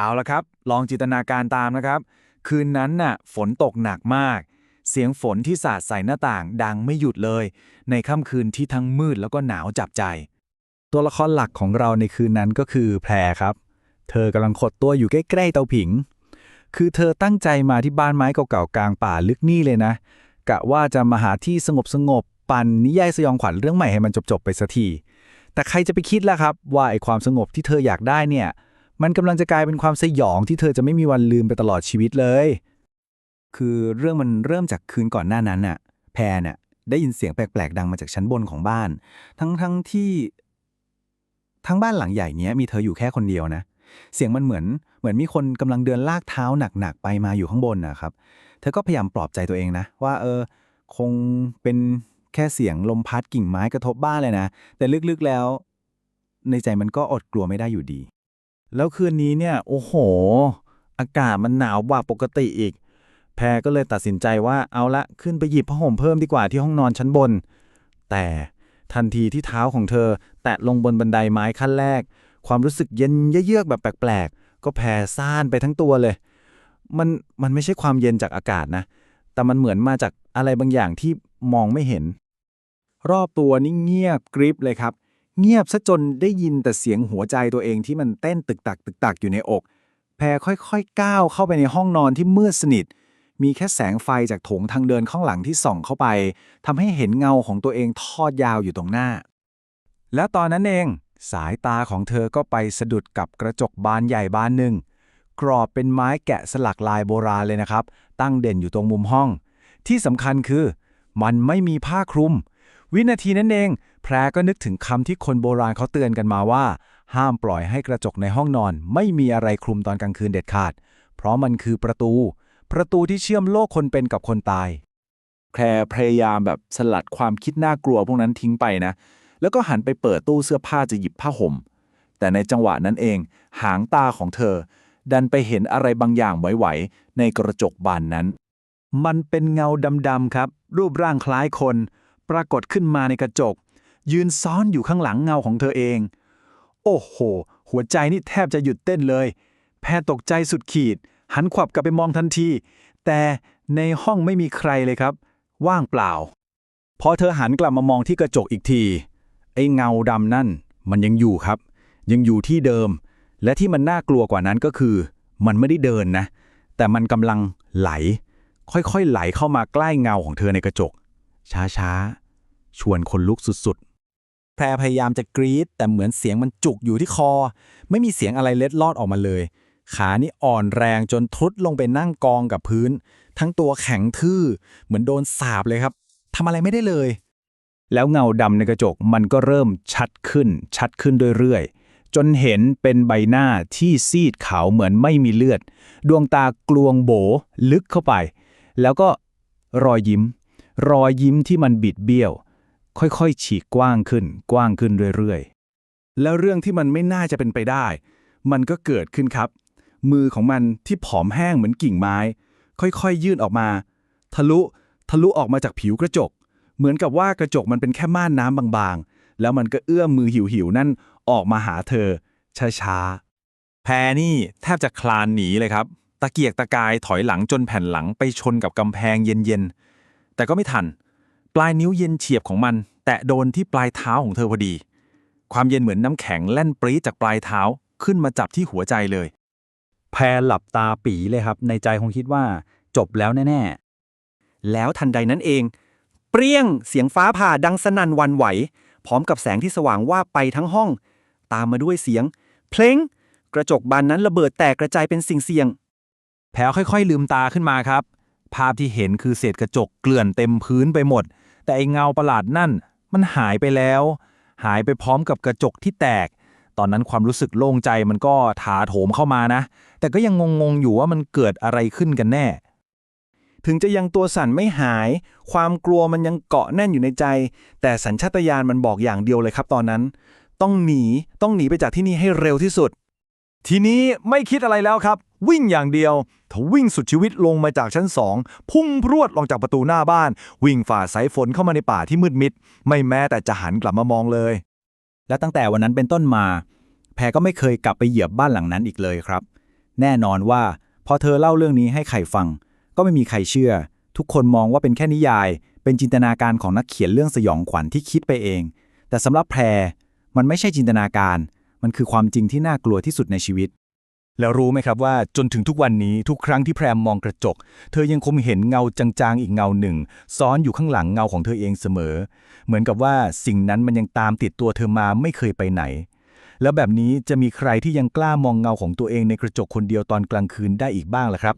เอาละครับ ลองจินตนาการตามนะครับ คืนนั้นน่ะฝนตกหนักมาก เสียงฝนที่สาดใส่หน้าต่างดังไม่หยุดเลย ในค่ำคืนที่ทั้งมืดแล้วก็หนาวจับใจ ตัวละครหลักของเราในคืนนั้นก็คือแพรครับ เธอกำลังขดตัวอยู่ใกล้ๆเตาผิง คือเธอตั้งใจมาที่บ้านไม้เก่าๆกลางป่าลึกนี่เลยนะ กะว่าจะมาหาที่สงบสงบๆปั่นนิยายสยองขวัญเรื่องใหม่ให้มันจบๆไปสักทีแต่ใครจะไปคิดล่ะครับ ว่าไอความสงบที่เธออยากได้เนี่ย มันกำลังจะกลายเป็นความสยองที่เธอจะไม่มีวันลืมไปตลอดชีวิตเลย คือเรื่องมันเริ่มจากคืนก่อนหน้านั้นน่ะ แพรน่ะได้ยินเสียงแปลกๆ ดังมาจากชั้นบนของบ้าน ทั้งทั้งที่ทั้งบ้านหลังใหญ่เนี้ยมีเธออยู่แค่คนเดียวนะ เสียงมันเหมือนเหมือนมีคนกำลังเดินลากเท้าหนักๆไปมาอยู่ข้างบนนะครับ เธอก็พยายามปลอบใจตัวเองนะ ว่าเออคงเป็นแค่เสียงลมพัดกิ่งไม้กระทบบ้านเลยนะ แต่ลึกๆแล้ว ในใจมันก็อดกลัวไม่ได้อยู่ดี แล้วคืนนี้เนี่ย โอ้โห อากาศมันหนาวกว่าปกติอีก แพรก็เลยตัดสินใจว่าเอาละขึ้นไปหยิบผ้าห่มเพิ่มดีกว่าที่ห้องนอนชั้นบน แต่ทันทีที่เท้าของเธอ แตะลงบนบันไดไม้ขั้นแรก ความรู้สึกเย็นเยือกแบบแปลกๆ ก็แผ่ซ่านไปทั้งตัวเลย มันมันไม่ใช่ความเย็นจากอากาศนะ แต่มันเหมือนมาจากอะไรบางอย่างที่มองไม่เห็น รอบตัวนี่เงียบกริบเลยครับ เงียบซะจนได้ยินแต่เสียงหัวใจตัวเองที่มันเต้นตึกตักตึกตักอยู่ในอก แพรค่อยๆก้าวเข้าไปในห้องนอนที่มืดสนิท มีแค่แสงไฟจากโถงทางเดินข้างหลังที่ส่องเข้าไปทำให้เห็นเงาของตัวเองทอดยาวอยู่ตรงหน้า แล้วตอนนั้นเองสายตาของเธอก็ไปสะดุดกับกระจกบานใหญ่บานหนึ่ง กรอบเป็นไม้แกะสลักลายโบราณเลยนะครับ ตั้งเด่นอยู่ตรงมุมห้อง ที่สำคัญคือ มันไม่มีผ้าคลุม วินาทีนั้นเอง พรก็นึกถึงคำที่คนโบราณเขาเตือนกันมาว่า ห้ามปล่อยให้กระจกในห้องนอน ไม่มีอะไรคลุมตอนกลางคืนเด็ดขาด เพราะมันคือประตู ประตูที่เชื่อมโลกคนเป็นกับคนตาย แพรพยายามแบบสลัดความคิดน่ากลัวพวกนั้นทิ้งไปนะ แล้วก็หันไปเปิดตู้เสื้อผ้าจะหยิบผ้าห่ม แต่ในจังหวะนั้นเอง หางตาของเธอ ดันไปเห็นอะไรบางอย่างไหวๆในกระจกบานนั้น มันเป็นเงาดำๆครับ รูปร่างคล้ายคน ปรากฏขึ้นมาในกระจก ยืนซ้อนอยู่ข้างหลังเงาของเธอเอง โอ้โห หัวใจนี่แทบจะหยุดเต้นเลย แพรตกใจสุดขีด หันขวับกลับไปมองทันที แต่ในห้องไม่มีใครเลยครับ ว่างเปล่า พอเธอหันกลับมามองที่กระจกอีกที ไอ้เงาดำนั่น มันยังอยู่ครับ ยังอยู่ที่เดิม และที่มันน่ากลัวกว่านั้นก็คือ มันไม่ได้เดินนะ แต่มันกำลังไหล ค่อยๆไหลเข้ามาใกล้เงาของเธอในกระจก ช้าๆ ชวนคนลุกสุดๆ แพรพยายามจะกรีดแต่เหมือนเสียงมันจุกอยู่ที่คอ ไม่มีเสียงอะไรเล็ดลอดออกมาเลย ขานี่อ่อนแรงจนทุดลงไปนั่งกองกับพื้น ทั้งตัวแข็งทื่อ เหมือนโดนสาบเลยครับทำอะไรไม่ได้เลย แล้วเงาดำในกระจกมันก็เริ่มชัดขึ้น ชัดขึ้นเรื่อยๆจนเห็นเป็นใบหน้าที่ซีดขาวเหมือนไม่มีเลือด ดวงตากลวงโบลึกเข้าไป แล้วก็รอยยิ้ม รอยยิ้มที่มันบิดเบี้ยว ค่อยๆ ฉีกกว้างขึ้น กว้างขึ้นเรื่อยๆ แล้วเรื่องที่มันไม่น่าจะเป็นไปได้ มันก็เกิดขึ้นครับ มือของมันที่ผอมแห้งเหมือนกิ่งไม้ ค่อยๆ ยื่นออกมา ทะลุทะลุออกมาจากผิวกระจก เหมือนกับว่ากระจกมันเป็นแค่ม่านน้ำบางๆ แล้วมันก็เอื้อมมือหิวๆนั่นออกมาหาเธอช้าๆแพนี่แทบจะคลานหนีเลยครับ ตะเกียกตะกายถอยหลังจนแผ่นหลังไปชนกับกำแพงเย็นๆแต่ก็ไม่ทัน ปลายนิ้วเย็นเฉียบของมัน แตะโดนที่ปลายเท้าของเธอพอดี ความเย็นเหมือนน้ำแข็งแล่นปรี๊ดจากปลายเท้าขึ้นมาจับที่หัวใจเลย แพรหลับตาปีเลยครับ ในใจคงคิดว่า จบแล้วแน่แล้วทันใดนั้นเอง เปรี้ยงเสียงฟ้าผ่าดังสนั่นหวันไหว พร้อมกับแสงที่สว่างว่าบไปทั้งห้อง ตามมาด้วยเสียง เพลงกระจกบานนั้นระเบิดแตกกระจายเป็นสิ่งเสียงๆแพรค่อยๆ ลืมตาขึ้นมาครับ ภาพที่เห็นคือเศษกระจกเกลื่อนเต็มพื้นไปหมด แต่ไอเงาประหลาดนั่น มันหายไปแล้ว หายไปพร้อมกับกระจกที่แตก ตอนนั้นความรู้สึกโล่งใจมันก็ถาโถมเข้ามานะ แต่ก็ยังงงๆอยู่ว่ามันเกิดอะไรขึ้นกันแน่ ถึงจะยังตัวสั่นไม่หาย ความกลัวมันยังเกาะแน่นอยู่ในใจ แต่สัญชาตญาณมันบอกอย่างเดียวเลยครับตอนนั้น ต้องหนีต้องหนีไปจากที่นี่ให้เร็วที่สุด ทีนี้ไม่คิดอะไรแล้วครับ วิ่งอย่างเดียวถ้าวิ่งสุดชีวิตลงมาจากชั้นสองพุ่งพรวดลงจากประตูหน้าบ้าน วิ่งฝ่าสายฝนเข้ามาในป่าที่มืดมิด ไม่แม้แต่จะหันกลับมามองเลย และตั้งแต่วันนั้นเป็นต้นมา แพรก็ไม่เคยกลับไปเหยียบบ้านหลังนั้นอีกเลยครับ แน่นอนว่าพอเธอเล่าเรื่องนี้ให้ใครฟัง ก็ไม่มีใครเชื่อ ทุกคนมองว่าเป็นแค่นิยาย เป็นจินตนาการของนักเขียนเรื่องสยองขวัญที่คิดไปเอง แต่สำหรับแพรมันไม่ใช่จินตนาการ มันคือความจริงที่น่ากลัวที่สุดในชีวิต แล้วรู้ไหมครับว่าจนถึงทุกวันนี้ทุกครั้งที่แพรมมองกระจก เธอยังคงเห็นเงาจางๆอีกเงาหนึ่ง ซ้อนอยู่ข้างหลังเงาของเธอเองเสมอ เหมือนกับว่าสิ่งนั้นมันยังตามติดตัวเธอมาไม่เคยไปไหน แล้วแบบนี้จะมีใครที่ยังกล้ามองเงาของตัวเองในกระจกคนเดียวตอนกลางคืนได้อีกบ้างล่ะครับ